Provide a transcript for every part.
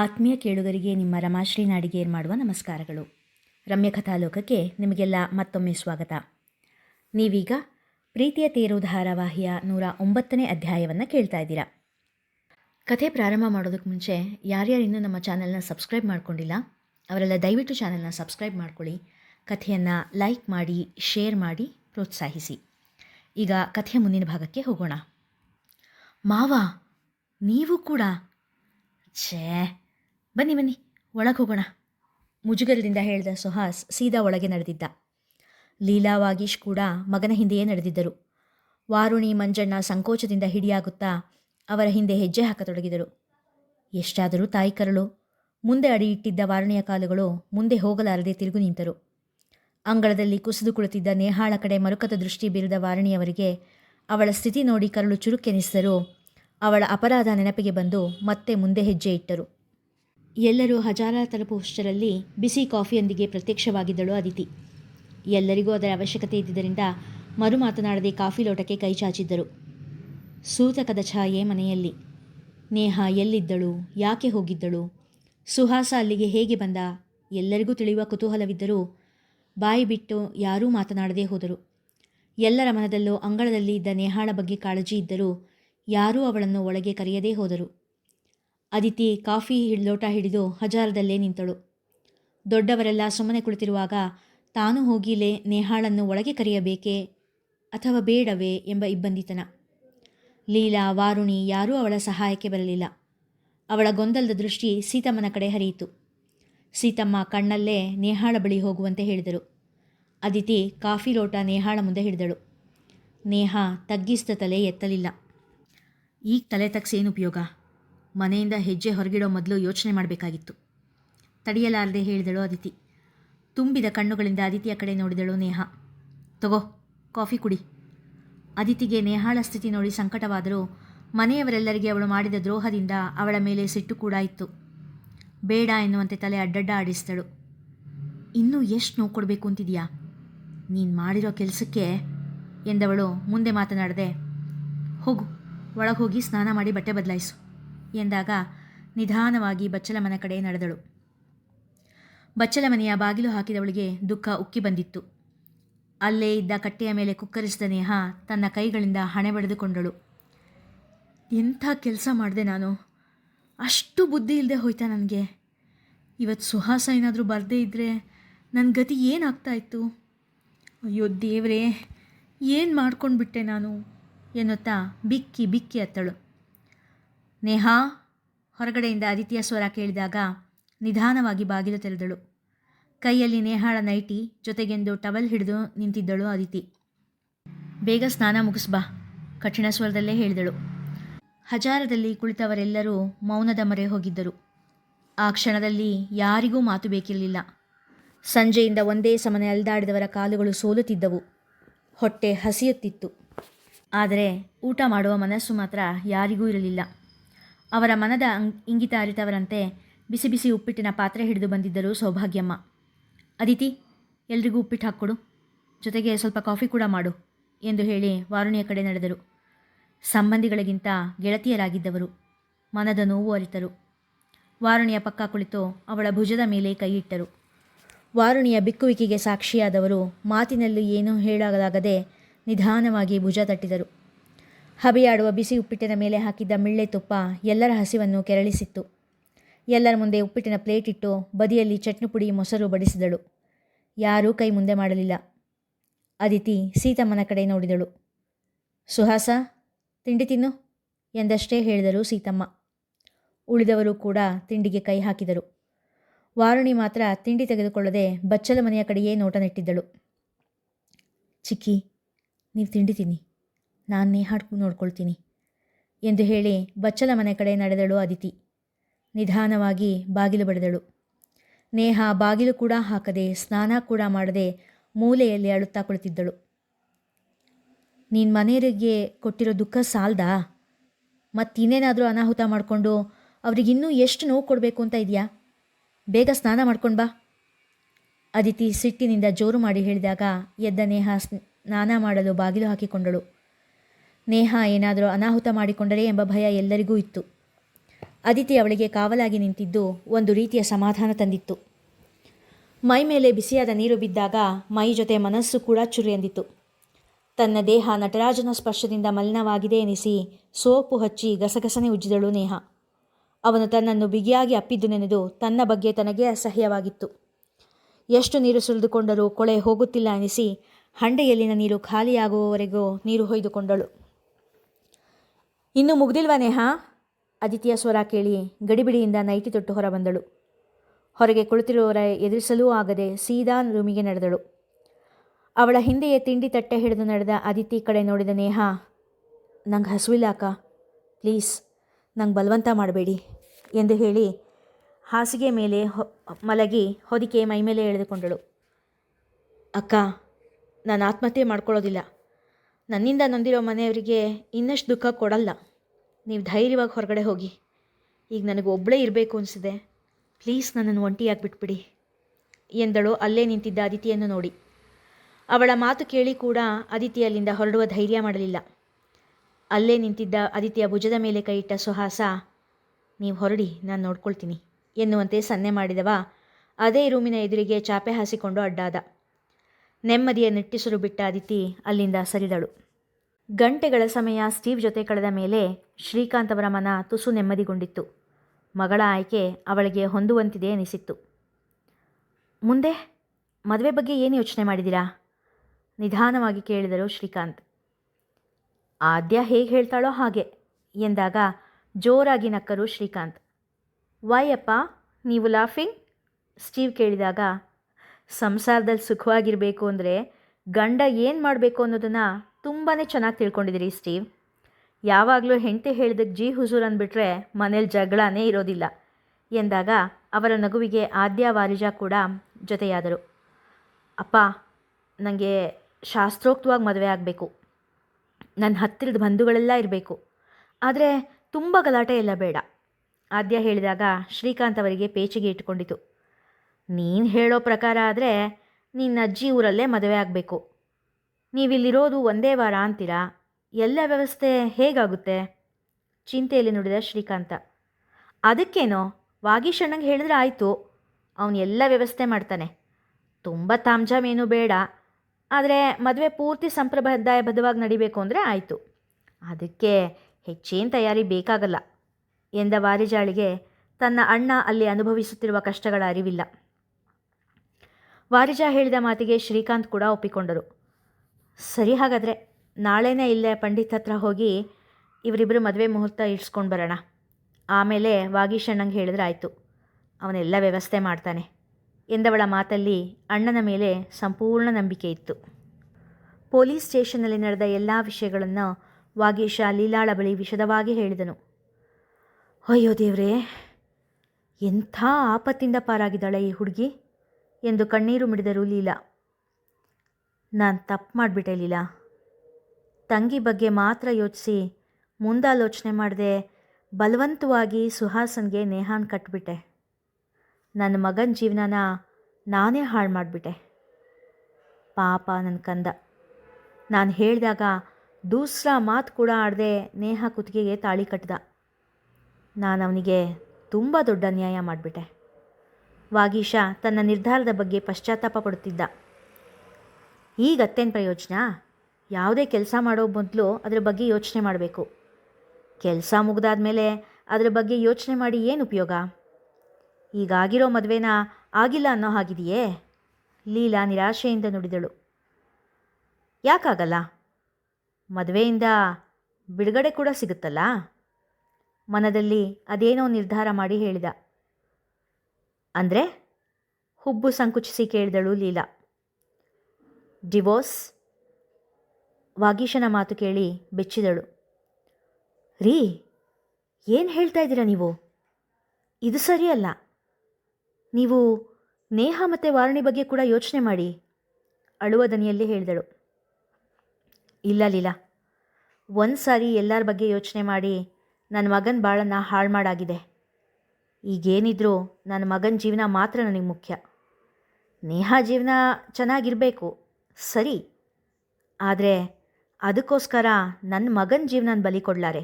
ಆತ್ಮೀಯ ಕೇಳುಗರಿಗೆ ನಿಮ್ಮ ರಮಾಶ್ರೀ ನಾಡಿಗೇರ್ ಮಾಡುವ ನಮಸ್ಕಾರಗಳು. ರಮ್ಯ ಕಥಾಲೋಕಕ್ಕೆ ನಿಮಗೆಲ್ಲ ಮತ್ತೊಮ್ಮೆ ಸ್ವಾಗತ. ನೀವೀಗ ಪ್ರೀತಿಯ ತೇರು ಧಾರಾವಾಹಿಯ ನೂರ ಒಂಬತ್ತನೇ ಅಧ್ಯಾಯವನ್ನು ಕೇಳ್ತಾ ಇದ್ದೀರಾ. ಕಥೆ ಪ್ರಾರಂಭ ಮಾಡೋದಕ್ಕೆ ಮುಂಚೆ ಯಾರ್ಯಾರು ಇನ್ನೂ ನಮ್ಮ ಚಾನೆಲ್ನ ಸಬ್ಸ್ಕ್ರೈಬ್ ಮಾಡ್ಕೊಂಡಿಲ್ಲ, ಅವರೆಲ್ಲ ದಯವಿಟ್ಟು ಚಾನಲ್ನ ಸಬ್ಸ್ಕ್ರೈಬ್ ಮಾಡ್ಕೊಳ್ಳಿ. ಕಥೆಯನ್ನು ಲೈಕ್ ಮಾಡಿ, ಶೇರ್ ಮಾಡಿ, ಪ್ರೋತ್ಸಾಹಿಸಿ. ಈಗ ಕಥೆಯ ಮುಂದಿನ ಭಾಗಕ್ಕೆ ಹೋಗೋಣ. ಮಾವ, ನೀವು ಕೂಡ? ಛೇ! ಬನ್ನಿ ಬನ್ನಿ, ಒಳಗೆ ಹೋಗೋಣ. ಮುಜುಗರದಿಂದ ಹೇಳಿದ ಸುಹಾಸ್ ಸೀದಾ ಒಳಗೆ ನಡೆದಿದ್ದ. ಲೀಲಾ ವಾಗೀಶ್ ಕೂಡ ಮಗನ ಹಿಂದೆಯೇ ನಡೆದಿದ್ದರು. ವಾರುಣಿ ಮಂಜಣ್ಣ ಸಂಕೋಚದಿಂದ ಹಿಡಿಯಾಗುತ್ತಾ ಅವರ ಹಿಂದೆ ಹೆಜ್ಜೆ ಹಾಕತೊಡಗಿದರು. ಎಷ್ಟಾದರೂ ತಾಯಿ ಕರಳು. ಮುಂದೆ ಅಡಿ ಇಟ್ಟಿದ್ದ ವಾರುಣಿಯ ಕಾಲುಗಳು ಮುಂದೆ ಹೋಗಲಾರದೆ ತಿರುಗು ನಿಂತರು. ಅಂಗಳದಲ್ಲಿ ಕುಸಿದು ಕುಳಿತಿದ್ದ ನೇಹಾಳ ಕಡೆ ಮರುಕದ ದೃಷ್ಟಿ ಬೀರಿದ ವಾರಣಿಯವರಿಗೆ ಅವಳ ಸ್ಥಿತಿ ನೋಡಿ ಕರಳು ಚುರುಕೆನಿಸಿದರೂ ಅವಳ ಅಪರಾಧ ನೆನಪಿಗೆ ಬಂದು ಮತ್ತೆ ಮುಂದೆ ಹೆಜ್ಜೆ ಇಟ್ಟರು. ಎಲ್ಲರೂ ಹಜಾರ ತಲುಪುವಷ್ಟರಲ್ಲಿ ಬಿಸಿ ಕಾಫಿಯೊಂದಿಗೆ ಪ್ರತ್ಯಕ್ಷವಾಗಿದ್ದಳು ಅದಿತಿ ಎಲ್ಲರಿಗೂ ಅದರ ಅವಶ್ಯಕತೆ ಇದ್ದುದರಿಂದ ಮರು ಮಾತನಾಡದೆ ಕಾಫಿ ಲೋಟಕ್ಕೆ ಕೈ ಚಾಚಿದ್ದರು. ಸೂತಕದ ಛಾಯೆ ಮನೆಯಲ್ಲಿ. ನೇಹ ಎಲ್ಲಿದ್ದಳು? ಯಾಕೆ ಹೋಗಿದ್ದಳು? ಸುಹಾಸ ಅಲ್ಲಿಗೆ ಹೇಗೆ ಬಂದ? ಎಲ್ಲರಿಗೂ ತಿಳಿಯುವ ಕುತೂಹಲವಿದ್ದರೂ ಬಾಯಿ ಬಿಟ್ಟು ಯಾರೂ ಮಾತನಾಡದೇ ಹೋದರು. ಎಲ್ಲರ ಮನದಲ್ಲೂ ಅಂಗಳದಲ್ಲಿ ಇದ್ದ ನೇಹಾಳ ಬಗ್ಗೆ ಕಾಳಜಿ ಇದ್ದರೂ ಯಾರೂ ಅವಳನ್ನು ಒಳಗೆ ಕರೆಯದೇ ಹೋದರು. ಅದಿತಿ ಕಾಫಿ ಲೋಟ ಹಿಡಿದು ಹಜಾರದಲ್ಲೇ ನಿಂತಳು. ದೊಡ್ಡವರೆಲ್ಲ ಸುಮ್ಮನೆ ಕುಳಿತಿರುವಾಗ ತಾನು ಹೋಗಿಲೇ ನೇಹಾಳನ್ನು ಒಳಗೆ ಕರೆಯಬೇಕೇ ಅಥವಾ ಬೇಡವೇ ಎಂಬ ಇಬ್ಬಂದಿತನ. ಲೀಲಾ, ವಾರುಣಿ ಯಾರೂ ಅವಳ ಸಹಾಯಕ್ಕೆ ಬರಲಿಲ್ಲ. ಅವಳ ಗೊಂದಲದ ದೃಷ್ಟಿ ಸೀತಮ್ಮನ ಕಡೆ ಹರಿಯಿತು. ಸೀತಮ್ಮ ಕಣ್ಣಲ್ಲೇ ನೇಹಾಳ ಬಳಿ ಹೋಗುವಂತೆ ಹೇಳಿದರು. ಅದಿತಿ ಕಾಫಿ, ಲೋಟ ನೇಹಾಳ ಮುಂದೆ ಹಿಡಿದಳು. ನೇಹ ತಗ್ಗಿಸಿದ ತಲೆ ಎತ್ತಲಿಲ್ಲ. ಈಗ ತಲೆ ತಗ್ಸೇನು ಉಪಯೋಗ? ಮನೆಯಿಂದ ಹೆಜ್ಜೆ ಹೊರಗಿಡೋ ಮೊದಲು ಯೋಚನೆ ಮಾಡಬೇಕಾಗಿತ್ತು. ತಡೆಯಲಾರದೆ ಹೇಳಿದಳು ಅದಿತಿ ತುಂಬಿದ ಕಣ್ಣುಗಳಿಂದ ಅದಿತಿಯ ಕಡೆ ನೋಡಿದಳು ನೇಹ. ತಗೋ, ಕಾಫಿ ಕುಡಿ. ಅದಿತಿಗೆ ನೇಹಾಳ ಸ್ಥಿತಿ ನೋಡಿ ಸಂಕಟವಾದರೂ ಮನೆಯವರೆಲ್ಲರಿಗೆ ಅವಳು ಮಾಡಿದ ದ್ರೋಹದಿಂದ ಅವಳ ಮೇಲೆ ಸಿಟ್ಟು ಕೂಡ ಇತ್ತು. ಬೇಡ ಎನ್ನುವಂತೆ ತಲೆ ಅಡ್ಡಡ್ಡ ಆಡಿಸಿದಳು. ಇನ್ನೂ ಎಷ್ಟು ನೋವು ಕೊಡಬೇಕು ಅಂತಿದೆಯಾ? ನೀನು ಮಾಡಿರೋ ಕೆಲಸಕ್ಕೆ? ಎಂದವಳು ಮುಂದೆ ಮಾತನಾಡದೆ, ಹೋಗು, ಒಳಗೆ ಹೋಗಿ ಸ್ನಾನ ಮಾಡಿ ಬಟ್ಟೆ ಬದಲಾಯಿಸು. ಎಂದಾಗ ನಿಧಾನವಾಗಿ ಬಚ್ಚಲಮನ ಕಡೆ ನಡೆದಳು. ಬಚ್ಚಲಮನೆಯ ಬಾಗಿಲು ಹಾಕಿದವಳಿಗೆ ದುಃಖ ಉಕ್ಕಿ ಬಂದಿತ್ತು. ಅಲ್ಲೇ ಇದ್ದ ಕಟ್ಟೆಯ ಮೇಲೆ ಕುಕ್ಕರಿಸಿದ ನೇಹ ತನ್ನ ಕೈಗಳಿಂದ ಹಣೆ ಬಡಿದುಕೊಂಡಳು. ಎಂಥ ಕೆಲಸ ಮಾಡಿದೆ ನಾನು? ಅಷ್ಟು ಬುದ್ಧಿ ಇಲ್ಲದೆ ಹೋಯ್ತಾ ನನಗೆ. ಇವತ್ತು ಸುಹಾಸ ಏನಾದರೂ ಬರದೇ ಇದ್ದರೆ ನನ್ನ ಗತಿ ಏನಾಗ್ತಾ ಇತ್ತು? ಅಯ್ಯೋ ದೇವರೇ, ಏನು ಮಾಡ್ಕೊಂಡು ಬಿಟ್ಟೆ ನಾನು? ಎನ್ನುತ್ತಾ ಬಿಕ್ಕಿ ಬಿಕ್ಕಿ ಅತ್ತಳು. ನೇಹಾ, ಹೊರಗಡೆಯಿಂದ ಆದಿತ್ಯ ಸ್ವರ ಕೇಳಿದಾಗ ನಿಧಾನವಾಗಿ ಬಾಗಿಲು ತೆರೆದಳು. ಕೈಯಲ್ಲಿ ನೇಹಾಳ ನೈಟಿ, ಜೊತೆಗೆಂದು ಟವಲ್ ಹಿಡಿದು ನಿಂತಿದ್ದಳು ಅದಿತಿ ಬೇಗ ಸ್ನಾನ ಮುಗಿಸ್ಬಾ ಕಠಿಣ ಸ್ವರದಲ್ಲೇ ಹೇಳಿದಳು. ಹಜಾರದಲ್ಲಿ ಕುಳಿತವರೆಲ್ಲರೂ ಮೌನದ ಮರೆ ಹೋಗಿದ್ದರು. ಆ ಕ್ಷಣದಲ್ಲಿ ಯಾರಿಗೂ ಮಾತು ಬೇಕಿರಲಿಲ್ಲ. ಸಂಜೆಯಿಂದ ಒಂದೇ ಸಮನೆ ಅಲ್ದಾಡಿದವರ ಕಾಲುಗಳು ಸೋಲುತ್ತಿದ್ದವು. ಹೊಟ್ಟೆ ಹಸಿಯುತ್ತಿತ್ತು. ಆದರೆ ಊಟ ಮಾಡುವ ಮನಸ್ಸು ಮಾತ್ರ ಯಾರಿಗೂ ಇರಲಿಲ್ಲ. ಅವರ ಮನದ ಅಂಗ್- ಇಂಗಿತ ಅರಿತವರಂತೆ ಬಿಸಿ ಬಿಸಿ ಉಪ್ಪಿಟ್ಟಿನ ಪಾತ್ರೆ ಹಿಡಿದು ಬಂದಿದ್ದರು ಸೌಭಾಗ್ಯಮ್ಮ. ಅದಿತಿ, ಎಲ್ರಿಗೂ ಉಪ್ಪಿಟ್ಟು ಹಾಕ್ಕೊಡು. ಜೊತೆಗೆ ಸ್ವಲ್ಪ ಕಾಫಿ ಕೂಡ ಮಾಡು, ಎಂದು ಹೇಳಿ ವಾರುಣಿಯ ಕಡೆ ನಡೆದರು. ಸಂಬಂಧಿಗಳಿಗಿಂತ ಗೆಳತಿಯರಾಗಿದ್ದವರು, ಮನದ ನೋವು ಅರಿತರು. ವಾರುಣಿಯ ಪಕ್ಕ ಕುಳಿತು ಅವಳ ಭುಜದ ಮೇಲೆ ಕೈಯಿಟ್ಟರು ವಾರುಣಿಯ ಬಿಕ್ಕುವಿಕೆಗೆ ಸಾಕ್ಷಿಯಾದವರು ಮಾತಿನಲ್ಲಿ ಏನೂ ಹೇಳಲಾಗದೆ ನಿಧಾನವಾಗಿ ಭುಜ ತಟ್ಟಿದರು. ಹಬೆಯಾಡುವ ಬಿಸಿ ಉಪ್ಪಿಟ್ಟಿನ ಮೇಲೆ ಹಾಕಿದ್ದ ಮಿಳ್ಳೆ ತುಪ್ಪ ಎಲ್ಲರ ಹಸಿವನ್ನು ಕೆರಳಿಸಿತ್ತು. ಎಲ್ಲರ ಮುಂದೆ ಉಪ್ಪಿಟ್ಟಿನ ಪ್ಲೇಟ್ ಇಟ್ಟು ಬದಿಯಲ್ಲಿ ಚಟ್ನಿ ಪುಡಿ ಮೊಸರು ಬಡಿಸಿದಳು. ಯಾರೂ ಕೈ ಮುಂದೆ ಮಾಡಲಿಲ್ಲ. ಅದಿತಿ ಸೀತಮ್ಮನ ಕಡೆ ನೋಡಿದಳು. ಸುಹಾಸ, ತಿಂಡಿ ತಿನ್ನು, ಎಂದಷ್ಟೇ ಹೇಳಿದರು ಸೀತಮ್ಮ. ಉಳಿದವರು ಕೂಡ ತಿಂಡಿಗೆ ಕೈ ಹಾಕಿದರು. ವಾರುಣಿ ಮಾತ್ರ ತಿಂಡಿ ತೆಗೆದುಕೊಳ್ಳದೆ ಬಚ್ಚಲ ಮನೆಯ ಕಡೆಯೇ ನೋಟ ನೆಟ್ಟಿದ್ದಳು ಚಿಕ್ಕಿ, ನೀವು ತಿಂಡಿ ತಿನ್ನಿ. ನಾನು ನೇಹಾಡ್ಕು ನೋಡ್ಕೊಳ್ತೀನಿ. ಎಂದು ಹೇಳಿ ಬಚ್ಚಲ ಮನೆ ಕಡೆ ನಡೆದಳು ಅದಿತಿ. ನಿಧಾನವಾಗಿ ಬಾಗಿಲು ಬಡಿದಳು. ನೇಹ ಬಾಗಿಲು ಕೂಡ ಹಾಕದೆ ಸ್ನಾನ ಕೂಡ ಮಾಡದೆ ಮೂಲೆಯಲ್ಲಿ ಅಳುತ್ತಾ ಕುಳಿತಿದ್ದಳು. ನೀನು ಮನೆಯವರಿಗೆ ಕೊಟ್ಟಿರೋ ದುಃಖ ಸಾಲ್ದಾ? ಮತ್ತಿನ್ನೇನಾದರೂ ಅನಾಹುತ ಮಾಡಿಕೊಂಡು ಅವ್ರಿಗಿನ್ನೂ ಎಷ್ಟು ನೋವು ಕೊಡಬೇಕು ಅಂತ ಇದೆಯಾ? ಬೇಗ ಸ್ನಾನ ಮಾಡ್ಕೊಂಡು ಬಾ. ಅದಿತಿ ಸಿಟ್ಟಿನಿಂದ ಜೋರು ಮಾಡಿ ಹೇಳಿದಾಗ ಎದ್ದ ನೇಹ ಸ್ನಾನ ಮಾಡಲು ಬಾಗಿಲು ಹಾಕಿಕೊಂಡಳು. ನೇಹ ಏನಾದರೂ ಅನಾಹುತ ಮಾಡಿಕೊಂಡರೆ ಎಂಬ ಭಯ ಎಲ್ಲರಿಗೂ ಇತ್ತು. ಅದಿತಿ ಅವಳಿಗೆ ಕಾವಲಾಗಿ ನಿಂತಿದ್ದು ಒಂದು ರೀತಿಯ ಸಮಾಧಾನ ತಂದಿತ್ತು. ಮೈ ಮೇಲೆ ಬಿಸಿಯಾದ ನೀರು ಬಿದ್ದಾಗ ಮೈ ಜೊತೆ ಮನಸ್ಸು ಕೂಡ ಚುರಿಯಂದಿತ್ತು ತನ್ನ ದೇಹ ನಟರಾಜನ ಸ್ಪರ್ಶದಿಂದ ಮಲಿನವಾಗಿದೆ ಎನಿಸಿ ಸೋಪು ಹಚ್ಚಿ ಗಸಗಸನೆ ಉಜ್ಜಿದಳು ನೇಹ. ಅವನು ತನ್ನನ್ನು ಬಿಗಿಯಾಗಿ ಅಪ್ಪಿದ್ದು ನೆನೆದು ತನ್ನ ಬಗ್ಗೆ ತನಗೆ ಅಸಹ್ಯವಾಗಿತ್ತು. ಎಷ್ಟು ನೀರು ಸುರಿದುಕೊಂಡರೂ ಕೊಳೆ ಹೋಗುತ್ತಿಲ್ಲ ಎನಿಸಿ ಹಂಡೆಯಲ್ಲಿನ ನೀರು ಖಾಲಿಯಾಗುವವರೆಗೂ ನೀರು ಹೊಯ್ದುಕೊಂಡಳು. ಇನ್ನು ಮುಗ್ದಿಲ್ವಾ ನೇಹಾ ಅದಿತಿಯ ಸ್ವರ ಕೇಳಿ ಗಡಿಬಿಡಿಯಿಂದ ನೈಟಿ ತೊಟ್ಟು ಹೊರಬಂದಳು. ಹೊರಗೆ ಕುಳಿತಿರುವವರ ಎದುರಿಸಲೂ ಆಗದೆ ಸೀದಾ ರೂಮಿಗೆ ನಡೆದಳು. ಅವಳ ಹಿಂದೆಯೇ ತಿಂಡಿ ತಟ್ಟೆ ಹಿಡಿದು ನಡೆದ ಅದಿತಿ ಕಡೆ ನೋಡಿದ ನೇಹ ನಂಗೆ ಹಸುವಿಲ್ಲ ಅಕ್ಕ. ಪ್ಲೀಸ್, ನಂಗೆ ಬಲವಂತ ಮಾಡಬೇಡಿ ಎಂದು ಹೇಳಿ ಹಾಸಿಗೆ ಮೇಲೆ ಮಲಗಿ ಹೊದಿಕೆ ಮೈಮೇಲೆ ಎಳೆದುಕೊಂಡಳು. ಅಕ್ಕ, ನಾನು ಆತ್ಮಹತ್ಯೆ ಮಾಡ್ಕೊಳ್ಳೋದಿಲ್ಲ. ನನ್ನಿಂದ ನೊಂದಿರೋ ಮನೆಯವರಿಗೆ ಇನ್ನಷ್ಟು ದುಃಖ ಕೊಡಲ್ಲ. ನೀವು ಧೈರ್ಯವಾಗಿ ಹೊರಗಡೆ ಹೋಗಿ. ಈಗ ನನಗೆ ಒಬ್ಬಳೇ ಇರಬೇಕು ಅನಿಸಿದೆ. ಪ್ಲೀಸ್ ನನ್ನನ್ನು ಒಂಟಿಯಾಗಿ ಬಿಟ್ಬಿಡಿ ಎಂದಳು ಅಲ್ಲೇ ನಿಂತಿದ್ದ ಅದಿತಿಯನ್ನು ನೋಡಿ. ಅವಳ ಮಾತು ಕೇಳಿ ಕೂಡ ಅದಿತಿ ಅಲ್ಲಿಂದ ಹೊರಡುವ ಧೈರ್ಯ ಮಾಡಲಿಲ್ಲ. ಅಲ್ಲೇ ನಿಂತಿದ್ದ ಅದಿತಿಯ ಭುಜದ ಮೇಲೆ ಕೈಯಿಟ್ಟ ಸುಹಾಸ, ನೀವು ಹೊರಡಿ, ನಾನು ನೋಡ್ಕೊಳ್ತೀನಿ ಎನ್ನುವಂತೆ ಸನ್ನೆ ಮಾಡಿದವ. ಅದೇ ರೂಮಿನ ಎದುರಿಗೆ ಚಾಪೆ ಹಾಸಿಕೊಂಡು ಅಡ್ಡಾದ. ನೆಮ್ಮದಿಯ ನೆಟ್ಟಿಸಲು ಬಿಟ್ಟ ಅದಿತಿ ಅಲ್ಲಿಂದ ಸರಿದಳು. ಗಂಟೆಗಳ ಸಮಯ ಸ್ಟೀವ್ ಜೊತೆ ಕಳೆದ ಮೇಲೆ ಶ್ರೀಕಾಂತ್ ಅವರ ಮನ ತುಸು ನೆಮ್ಮದಿಗೊಂಡಿತ್ತು. ಮಗಳ ಆಯ್ಕೆ ಅವಳಿಗೆ ಹೊಂದುವಂತಿದೆ ಅನಿಸಿತ್ತು ಮುಂದೆ ಮದುವೆ ಬಗ್ಗೆ ಏನು ಯೋಚನೆ ಮಾಡಿದ್ದೀರಾ? ನಿಧಾನವಾಗಿ ಕೇಳಿದರು ಶ್ರೀಕಾಂತ್. ಆದ್ಯ ಹೇಗೆ ಹೇಳ್ತಾಳೋ ಹಾಗೆ ಎಂದಾಗ ಜೋರಾಗಿ ನಕ್ಕರು ಶ್ರೀಕಾಂತ್. ವಾಯಪ್ಪ, ನೀವು ಲಾಫಿಂಗ್? ಸ್ಟೀವ್ ಕೇಳಿದಾಗ ಸಂಸಾರದಲ್ಲಿ ಸುಖವಾಗಿರಬೇಕು ಅಂದರೆ ಗಂಡ ಏನು ಮಾಡಬೇಕು ಅನ್ನೋದನ್ನು ತುಂಬಾ ಚೆನ್ನಾಗಿ ತಿಳ್ಕೊಂಡಿದ್ದೀರಿ ಸ್ಟೀವ್. ಯಾವಾಗಲೂ ಹೆಂಡತಿ ಹೇಳಿದಕ್ಕೆ ಜಿ ಹುಜೂರ್ ಅಂದ್ಬಿಟ್ರೆ ಮನೇಲಿ ಜಗಳನೇ ಇರೋದಿಲ್ಲ ಎಂದಾಗ ಅವರ ನಗುವಿಗೆ ಆದ್ಯ ವಾರಿಜಾ ಕೂಡ ಜೊತೆಯಾದರು. ಅಪ್ಪ ನನಗೆ ಶಾಸ್ತ್ರೋಕ್ತವಾಗಿ ಮದುವೆ ಆಗಬೇಕು. ನನ್ನ ಹತ್ತಿರದ ಬಂಧುಗಳೆಲ್ಲ ಇರಬೇಕು. ಆದರೆ ತುಂಬ ಗಲಾಟೆ ಎಲ್ಲ ಬೇಡ. ಆದ್ಯ ಹೇಳಿದಾಗ ಶ್ರೀಕಾಂತ್ ಅವರಿಗೆ ಪೇಚಿಗೆ ಇಟ್ಕೊಂಡಿತು. ನೀನು ಹೇಳೋ ಪ್ರಕಾರ ಆದರೆ ನಿನ್ನ ಅಜ್ಜಿ ಊರಲ್ಲೇ ಮದುವೆ ಆಗಬೇಕು. ನೀವಿಲ್ಲಿರೋದು ಒಂದೇ ವಾರ ಅಂತೀರಾ? ಎಲ್ಲ ವ್ಯವಸ್ಥೆ ಹೇಗಾಗುತ್ತೆ? ಚಿಂತೆಯಲ್ಲಿ ನುಡಿದ ಶ್ರೀಕಾಂತ. ಅದಕ್ಕೇನೋ? ವಾಗೀಶಣ್ಣಂಗೆ ಹೇಳಿದ್ರೆ ಆಯಿತು. ಅವನು ಎಲ್ಲ ವ್ಯವಸ್ಥೆ ಮಾಡ್ತಾನೆ. ತುಂಬ ತಾಮ್ಜಾಮೇನು ಬೇಡ. ಆದರೆ ಮದುವೆ ಪೂರ್ತಿ ಸಂಪ್ರದಾಯಬದ್ಧವಾಗಿ ನಡಿಬೇಕು ಅಂದರೆ ಆಯಿತು. ಅದಕ್ಕೆ ಹೆಚ್ಚೇನು ತಯಾರಿ ಬೇಕಾಗಲ್ಲ. ಎಂದ ವಾರಿಜಾಳಿಗೆ ತನ್ನ ಅಣ್ಣ ಅಲ್ಲಿ ಅನುಭವಿಸುತ್ತಿರುವ ಕಷ್ಟಗಳ ಅರಿವಿಲ್ಲ. ವಾರಿಜಾ ಹೇಳಿದ ಮಾತಿಗೆ ಶ್ರೀಕಾಂತ್ ಕೂಡ ಒಪ್ಪಿಕೊಂಡರು. ಸರಿ ಹಾಗಾದರೆ, ನಾಳೆನೇ ಇಲ್ಲೇ ಪಂಡಿತ್ ಹತ್ರ ಹೋಗಿ ಇವರಿಬ್ಬರು ಮದುವೆ ಮುಹೂರ್ತ ಇಡ್ಸ್ಕೊಂಡು ಬರೋಣ. ಆಮೇಲೆ ವಾಗೀಶಣ್ಣಂಗೆ ಹೇಳಿದ್ರೆ ಆಯಿತು. ಅವನೆಲ್ಲ ವ್ಯವಸ್ಥೆ ಮಾಡ್ತಾನೆ. ಎಂದವಳ ಮಾತಲ್ಲಿ ಅಣ್ಣನ ಮೇಲೆ ಸಂಪೂರ್ಣ ನಂಬಿಕೆ ಇತ್ತು. ಪೊಲೀಸ್ ಸ್ಟೇಷನ್ನಲ್ಲಿ ನಡೆದ ಎಲ್ಲ ವಿಷಯಗಳನ್ನು ವಾಗೀಶ ಲೀಲಾಳ ಬಳಿ ವಿಶದವಾಗಿ ಹೇಳಿದನು. ಅಯ್ಯೋ ದೇವ್ರೇ, ಎಂಥ ಆಪತ್ತಿಂದ ಪಾರಾಗಿದ್ದಾಳೆ ಈ ಹುಡುಗಿ? ಎಂದು ಕಣ್ಣೀರು ಮಿಡಿದರು ಲೀಲಾ. ನಾನು ತಪ್ಪು ಮಾಡಿಬಿಟ್ಟೆ ಲೀಲಾ. ತಂಗಿ ಬಗ್ಗೆ ಮಾತ್ರ ಯೋಚಿಸಿ, ಮುಂದಾಲೋಚನೆ ಮಾಡದೆ ಬಲವಂತವಾಗಿ ಸುಹಾಸನ್ಗೆ ನೇಹಾನ್ ಕಟ್ಬಿಟ್ಟೆ. ನನ್ನ ಮಗನ ಜೀವನನ ನಾನೇ ಹಾಳು ಮಾಡಿಬಿಟ್ಟೆ. ಪಾಪ ನನ್ನ ಕಂದ. ನಾನು ಹೇಳಿದಾಗ ದೂಸ್ರ ಮಾತು ಕೂಡ ಆಡದೆ ನೇಹ ಕುತ್ತಿಗೆಗೆ ತಾಳಿ ಕಟ್ಟಿದ ನಾನು ಅವನಿಗೆ ತುಂಬ ದೊಡ್ಡ ಅನ್ಯಾಯ ಮಾಡಿಬಿಟ್ಟೆ. ವಾಗೀಶ ತನ್ನ ನಿರ್ಧಾರದ ಬಗ್ಗೆ ಪಶ್ಚಾತ್ತಾಪ ಪಡುತ್ತಿದ್ದ. ಈಗತ್ತೇನು ಪ್ರಯೋಜನ ಯಾವುದೇ ಕೆಲಸ ಮಾಡೋ ಮೊದಲು ಅದರ ಬಗ್ಗೆ ಯೋಚನೆ ಮಾಡಬೇಕು. ಕೆಲಸ ಮುಗ್ದಾದ ಮೇಲೆ ಅದರ ಬಗ್ಗೆ ಯೋಚನೆ ಮಾಡಿ ಏನು ಉಪಯೋಗ? ಈಗಾಗಿರೋ ಮದುವೆನ ಆಗಿಲ್ಲ ಅನ್ನೋ ಹಾಗಿದೆಯೇ? ಲೀಲಾ ನಿರಾಶೆಯಿಂದ ನುಡಿದಳು. ಯಾಕಾಗಲ್ಲ? ಮದುವೆಯಿಂದ ಬಿಡುಗಡೆ ಕೂಡ ಸಿಗುತ್ತಲ್ಲ? ಮನದಲ್ಲಿ ಅದೇನೋ ನಿರ್ಧಾರ ಮಾಡಿ ಹೇಳಿದ. ಅಂದರೆ ಹುಬ್ಬು ಸಂಕುಚಿಸಿ ಕೇಳಿದಳು ಲೀಲಾ. ಡಿವೋರ್ಸ್? ವಾಗೀಶನ ಮಾತು ಕೇಳಿ ಬೆಚ್ಚಿದಳು. ರೀ, ಏನು ಹೇಳ್ತಾ ಇದ್ದೀರಾ ನೀವು? ಇದು ಸರಿಯಲ್ಲ. ನೀವು ನೇಹ ಮತ್ತು ವಾರಣಿ ಬಗ್ಗೆ ಕೂಡ ಯೋಚನೆ ಮಾಡಿ, ಅಳುವ ದನಿಯಲ್ಲಿ ಹೇಳಿದಳು. ಇಲ್ಲ ಲೀಲಾ ಒಂದು ಸಾರಿ ಎಲ್ಲರ ಬಗ್ಗೆ ಯೋಚನೆ ಮಾಡಿ ನನ್ನ ಮಗನ ಬಾಳನ್ನು ಹಾಳು ಮಾಡಾಗಿದೆ. ಈಗೇನಿದ್ರೂ ನನ್ನ ಮಗನ ಜೀವನ ಮಾತ್ರ ನನಗೆ ಮುಖ್ಯ. ನೇಹಾ ಜೀವನ ಚೆನ್ನಾಗಿರಬೇಕು, ಸರಿ. ಆದರೆ ಅದಕ್ಕೋಸ್ಕರ ನನ್ನ ಮಗನ ಜೀವನ ಬಲಿ ಕೊಡಲಾರೆ.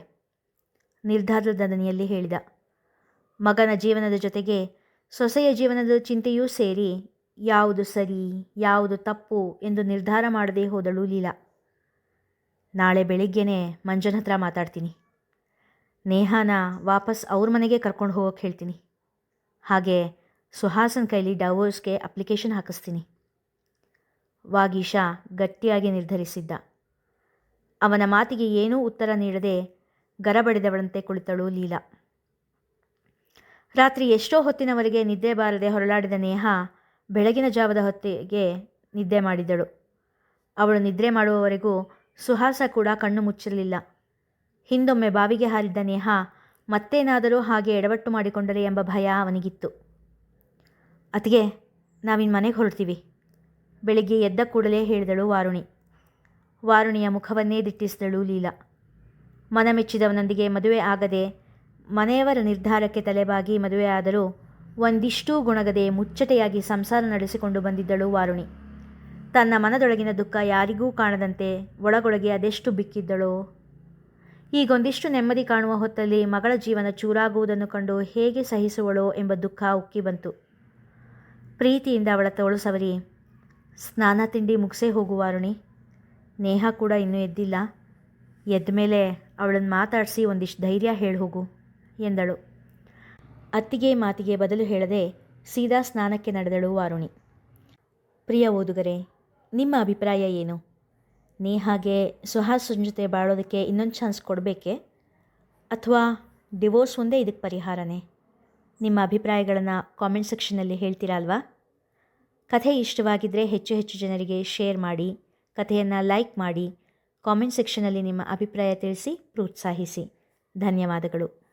ನಿರ್ಧಾರದ ದನಿಯಲ್ಲಿ ಹೇಳಿದ. ಮಗನ ಜೀವನದ ಜೊತೆಗೆ ಸೊಸೆಯ ಜೀವನದ ಚಿಂತೆಯೂ ಸೇರಿ ಯಾವುದು ಸರಿ, ಯಾವುದು ತಪ್ಪು ಎಂದು ನಿರ್ಧಾರ ಮಾಡದೇ ಹೋದಳು ಲೀಲಾ. ನಾಳೆ ಬೆಳಿಗ್ಗೆನೇ ಮಂಜನ ಹತ್ರ ಮಾತಾಡ್ತೀನಿ. ನೇಹಾನ ವಾಪಸ್ ಅವ್ರ ಮನೆಗೆ ಕರ್ಕೊಂಡು ಹೋಗೋಕೆ ಹೇಳ್ತೀನಿ. ಹಾಗೆ ಸುಹಾಸನ್ ಕೈಲಿ ಡೈವೋರ್ಸ್ಗೆ ಅಪ್ಲಿಕೇಶನ್ ಹಾಕಿಸ್ತೀನಿ. ವಾಗೀಶ ಗಟ್ಟಿಯಾಗಿ ನಿರ್ಧರಿಸಿದ್ದ. ಅವನ ಮಾತಿಗೆ ಏನೂ ಉತ್ತರ ನೀಡದೆ ಗರಬಡಿದವಳಂತೆ ಕುಳಿತಳು ಲೀಲಾ. ರಾತ್ರಿ ಎಷ್ಟೋ ಹೊತ್ತಿನವರೆಗೆ ನಿದ್ದೆ ಬಾರದೆ ಹೊರಳಾಡಿದ ನೇಹ ಬೆಳಗಿನ ಜಾವದ ಹೊತ್ತಿಗೆ ನಿದ್ದೆ ಮಾಡಿದಳು. ಅವಳು ನಿದ್ರೆ ಮಾಡುವವರೆಗೂ ಸುಹಾಸ ಕೂಡ ಕಣ್ಣು ಮುಚ್ಚಿರಲಿಲ್ಲ. ಹಿಂದೊಮ್ಮೆ ಬಾವಿಗೆ ಹಾರಿದ್ದ ನೇಹ, ಮತ್ತೇನಾದರೂ ಹಾಗೆ ಎಡವಟ್ಟು ಮಾಡಿಕೊಂಡರೆ ಎಂಬ ಭಯ ಅವನಿಗಿತ್ತು. ಅತಿಗೆ ನಾವಿನ್ ಮನೆಗೆ ಹೊರಡ್ತೀವಿ. ಬೆಳಿಗ್ಗೆ ಎದ್ದ ಕೂಡಲೇ ಹೇಳಿದಳು ವಾರುಣಿ. ವಾರುಣಿಯ ಮುಖವನ್ನೇ ದಿಟ್ಟಿಸಿದಳು ಲೀಲಾ. ಮನಮೆಚ್ಚಿದವನೊಂದಿಗೆ ಮದುವೆ ಆಗದೆ, ಮನೆಯವರ ನಿರ್ಧಾರಕ್ಕೆ ತಲೆಬಾಗಿ ಮದುವೆಯಾದರೂ ಒಂದಿಷ್ಟೂ ಗುಣಗದೆ ಮುಚ್ಚಟೆಯಾಗಿ ಸಂಸಾರ ನಡೆಸಿಕೊಂಡು ಬಂದಿದ್ದಳು ವಾರುಣಿ. ತನ್ನ ಮನದೊಳಗಿನ ದುಃಖ ಯಾರಿಗೂ ಕಾಣದಂತೆ ಒಳಗೊಳಗೆ ಅದೆಷ್ಟು ಬಿಕ್ಕಿದ್ದಳೋ ಈಗೊಂದಿಷ್ಟು ನೆಮ್ಮದಿ ಕಾಣುವ ಹೊತ್ತಲ್ಲಿ ಮಗಳ ಜೀವನ ಚೂರಾಗುವುದನ್ನು ಕಂಡು ಹೇಗೆ ಸಹಿಸುವಳೋ ಎಂಬ ದುಃಖ ಉಕ್ಕಿ ಬಂತು. ಪ್ರೀತಿಯಿಂದ ಅವಳ ತೋಳು ಸವರಿ, ಸ್ನಾನ ತಿಂಡಿ ಮುಗಿಸೇ ಹೋಗುವ ವಾರುಣಿ, ನೇಹ ಕೂಡ ಇನ್ನೂ ಎದ್ದಿಲ್ಲ ಎದ್ದ ಮೇಲೆ ಅವಳನ್ನು ಮಾತಾಡಿಸಿ ಒಂದಿಷ್ಟು ಧೈರ್ಯ ಹೇಳಿ ಹೋಗು, ಎಂದಳು. ಅತ್ತಿಗೆ ಮಾತಿಗೆ ಬದಲು ಹೇಳದೆ ಸೀದಾ ಸ್ನಾನಕ್ಕೆ ನಡೆದಳು ವಾರುಣಿ. ಪ್ರಿಯ ಓದುಗರೆ, ನಿಮ್ಮ ಅಭಿಪ್ರಾಯ ಏನು? ನೇಹಾಗೆ ಸುಹಾಸನ ಜೊತೆ ಬಾಳೋದಕ್ಕೆ ಇನ್ನೊಂದು ಚಾನ್ಸ್ ಕೊಡಬೇಕೆ? ಅಥವಾ ಡಿವೋರ್ಸ್ ಒಂದೇ ಇದಕ್ಕೆ ಪರಿಹಾರನೇ? ನಿಮ್ಮ ಅಭಿಪ್ರಾಯಗಳನ್ನು ಕಾಮೆಂಟ್ ಸೆಕ್ಷನಲ್ಲಿ ಹೇಳ್ತೀರಾ ಅಲ್ವಾ? ಕಥೆ ಇಷ್ಟವಾಗಿದ್ದರೆ ಹೆಚ್ಚು ಹೆಚ್ಚು ಜನರಿಗೆ ಶೇರ್ ಮಾಡಿ, ಕಥೆಯನ್ನು ಲೈಕ್ ಮಾಡಿ ಕಾಮೆಂಟ್ ಸೆಕ್ಷನ್ನಲ್ಲಿ ನಿಮ್ಮ ಅಭಿಪ್ರಾಯ ತಿಳಿಸಿ, ಪ್ರೋತ್ಸಾಹಿಸಿ. ಧನ್ಯವಾದಗಳು.